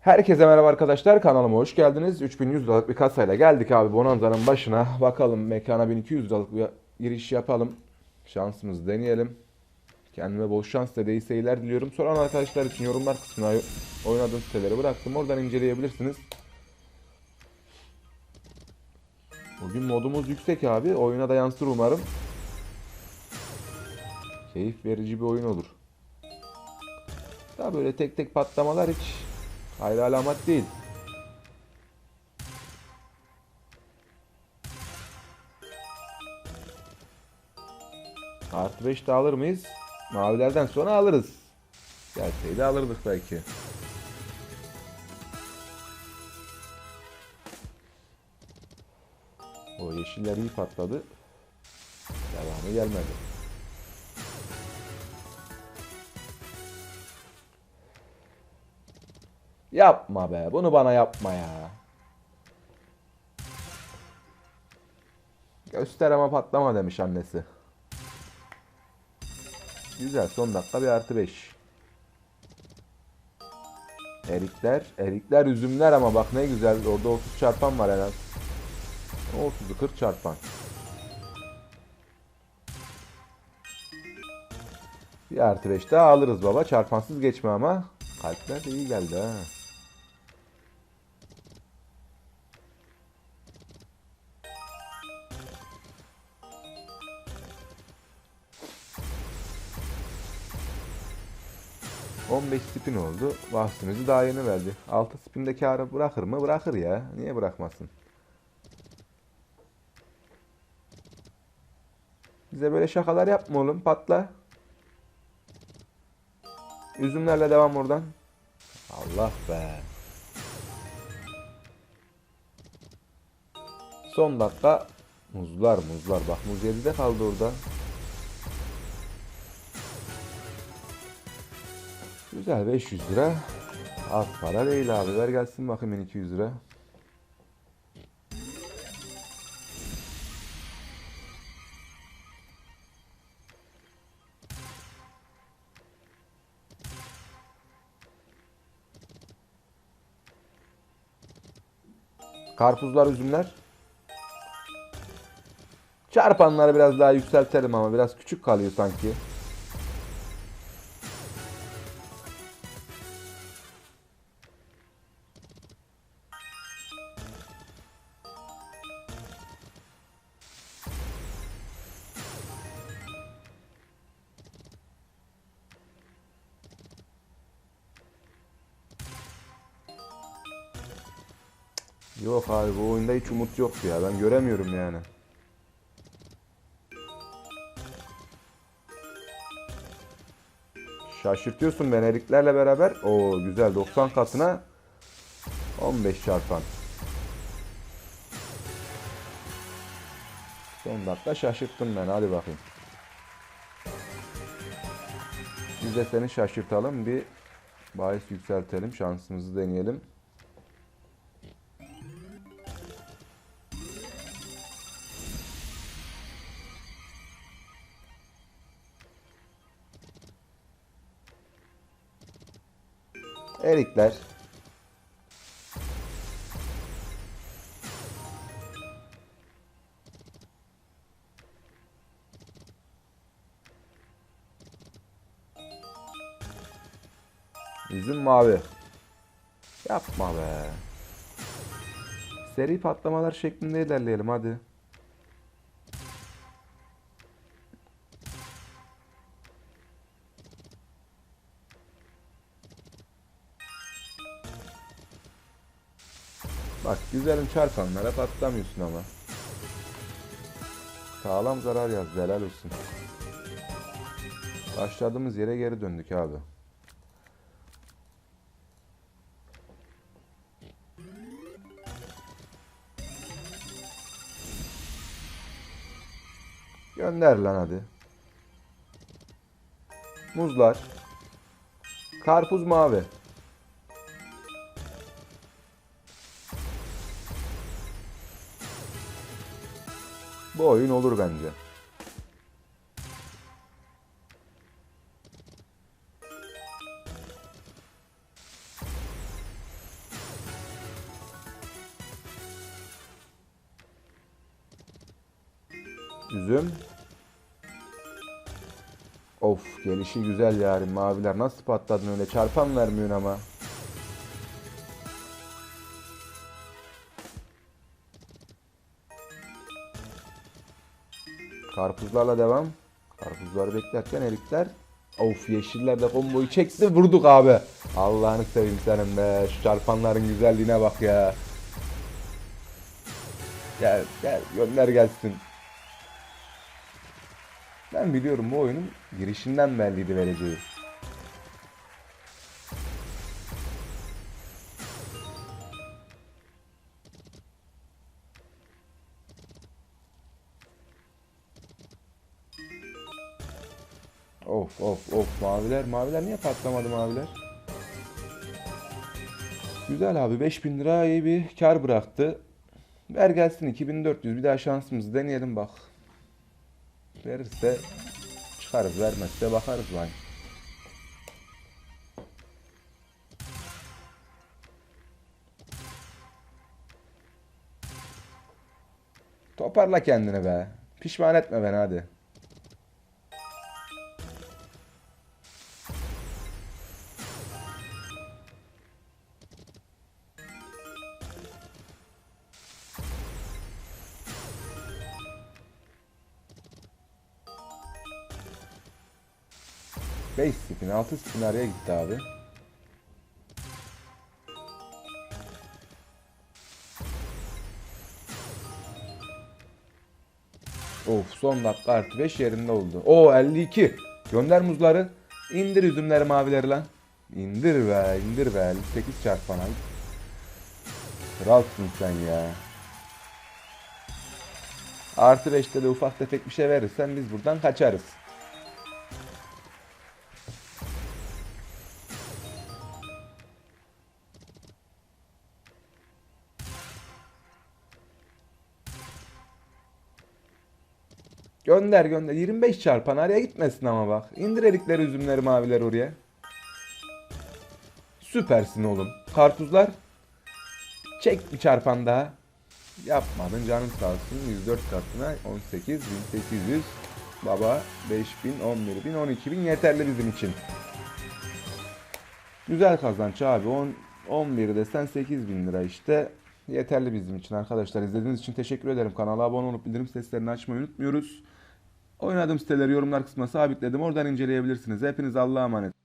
Herkese merhaba arkadaşlar kanalıma hoş geldiniz. 3100 liralık bir kasayla geldik abi Bonanza'nın başına. Bakalım mekana 1200 liralık bir giriş yapalım. Şansımızı deneyelim. Kendime bol şans ve iyi seyirler diliyorum. Soran arkadaşlar için yorumlar kısmına oynadığım siteleri bıraktım. Oradan inceleyebilirsiniz. Bugün modumuz yüksek abi. Oyuna da yansır umarım. Keyif verici bir oyun olur. Daha böyle tek tek patlamalar hiç hayra alamet değil. Artı 5 de alır mıyız? Mavilerden sonra alırız. Gelseydi alırdık belki. O yeşiller iyi patladı. Devamı gelmedi. Yapma be. Bunu bana yapma ya. Göster ama patlama demiş annesi. Güzel. Son dakika bir artı 5. Erikler. Erikler üzümler ama bak ne güzel. Orada 30 çarpan var az. 30'u 40 çarpan. Bir artı 5 daha alırız baba. Çarpansız geçme ama. Kalpler de iyi geldi ha. ...15 spin oldu. Bahsimizi daha yeni verdi. 6 spinde karı bırakır mı? Bırakır ya. Niye bırakmasın? Bize böyle şakalar yapma oğlum. Patla. Üzümlerle devam oradan. Allah be. Son dakika muzlar muzlar. Bak muz 7'de kaldı orada. Güzel 500 lira. Az para değil abi. Ver gelsin bakayım 1200 lira. Karpuzlar, üzümler. Çarpanları biraz daha yükseltelim ama biraz küçük kalıyor sanki. Yok abi bu oyunda hiç umut yok ya. Ben göremiyorum yani. Şaşırtıyorsun beni eriklerle beraber. O güzel 90 katına 15 çarpan. Son dakika şaşırttın beni. Hadi bakayım. Biz de seni şaşırtalım. Bir bahis yükseltelim. Şansımızı deneyelim. Erikler. Üzüm mavi. Yapma be. Seri patlamalar şeklinde ilerleyelim hadi. Bak güzelim çarpanlara patlamıyorsun ama. Sağlam zarar yaz helal olsun. Başladığımız yere geri döndük abi. Gönder lan hadi. Muzlar. Karpuz mavi. Bu oyun olur bence. Üzüm. Of gelişi güzel yarim maviler nasıl patladın öyle çarpan vermiyorsun ama. Karpuzlarla devam. Karpuzları beklerken erikler. Of yeşiller de komboyu çekti vurduk abi. Allah'ını seveyim senin be. Şu çarpanların güzelliğine bak ya. Gel gel gönder gelsin. Ben biliyorum bu oyunun girişinden belliydi vereceği. Of of of maviler maviler niye patlamadı maviler? Güzel abi 5000 lira iyi bir kar bıraktı. Ver gelsin 2400 bir daha şansımızı deneyelim bak. Verirse çıkarız vermezse bakarız lan. Toparla kendini be. Pişman etme beni hadi. Beş spin, 6 spin araya gitti abi. Of son dakika artı 5 yerinde oldu. O 52. Gönder muzları. İndir üzümleri mavileri lan. İndir be indir be 58 çarpan ay. Kralsın sen ya. Artı 5'te de ufak tefek bir şey verirsen biz buradan kaçarız. Gönder gönder. 25 çarpan araya gitmesin ama bak. İndir erikleri, üzümleri, mavileri oraya. Süpersin oğlum. Karpuzlar. Çek bir çarpan daha. Yapmadın canım sağ olsun. 104 katına 18 1800. Baba 5000, 11000, 12000 yeterli bizim için. Güzel kazanç abi. 10 11 desen 8000 lira işte. Yeterli bizim için arkadaşlar. İzlediğiniz için teşekkür ederim. Kanala abone olup bildirim seslerini açmayı unutmuyoruz. Oynadığım siteleri yorumlar kısmına sabitledim. Oradan inceleyebilirsiniz. Hepiniz Allah'a emanet.